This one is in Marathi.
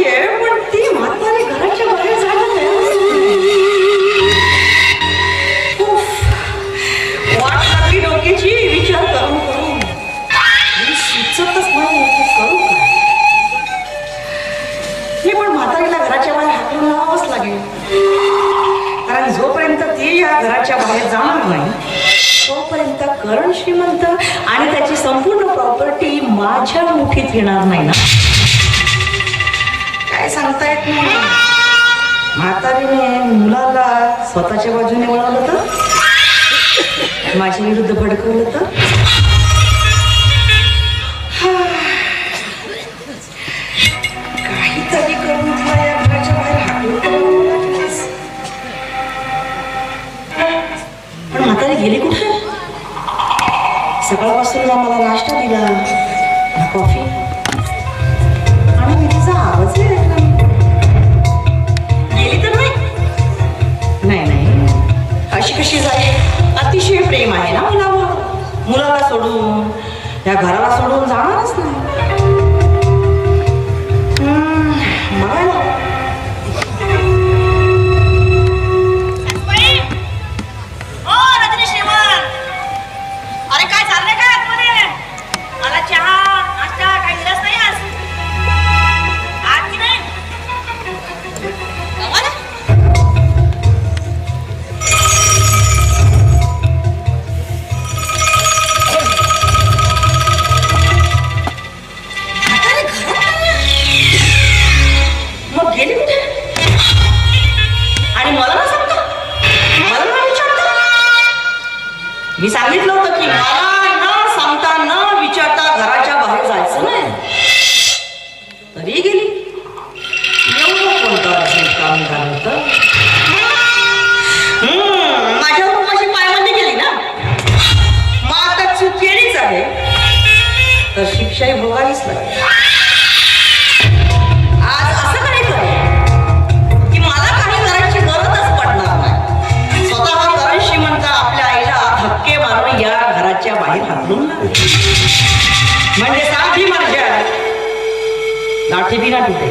माहितीये पण ती म्हातारी घराच्या बाहेर जाणार वाट लागली डोक्याची विचार करून करून मी करू हे पण म्हातारीला घराच्या बाहेर हाकलून लावावंच लागेल. कारण जोपर्यंत ती या घराच्या बाहेर जाणार नाही तोपर्यंत करण श्रीमंत आणि त्याची संपूर्ण प्रॉपर्टी माझ्या मुठीत येणार नाही ना. स्वतःच्या बाजूने वळवलं तर? माझ्या विरुद्ध भडकवलं तर? काहीतरी करून तुला घराच्या बाहेर पण म्हातारी गेली कुठे? सकाळपासून ना मला नाश्ता दिला कॉफी. सोडून या घराला सोडून जाणारच नाही. मी सांगितलं होतं की मला न सांगता न विचारता घराच्या बाहेर जायचं नाही. तरी गेली. एवढं कोणतं असेल काम झालं होतं? माझ्या माझी पायबंदी गेली ना? मग आता चूक केलीच आहे. तर शिक्षाही भोगावीच लागेल. म्हणजे साठी माझ्या लाठी बिना तुटे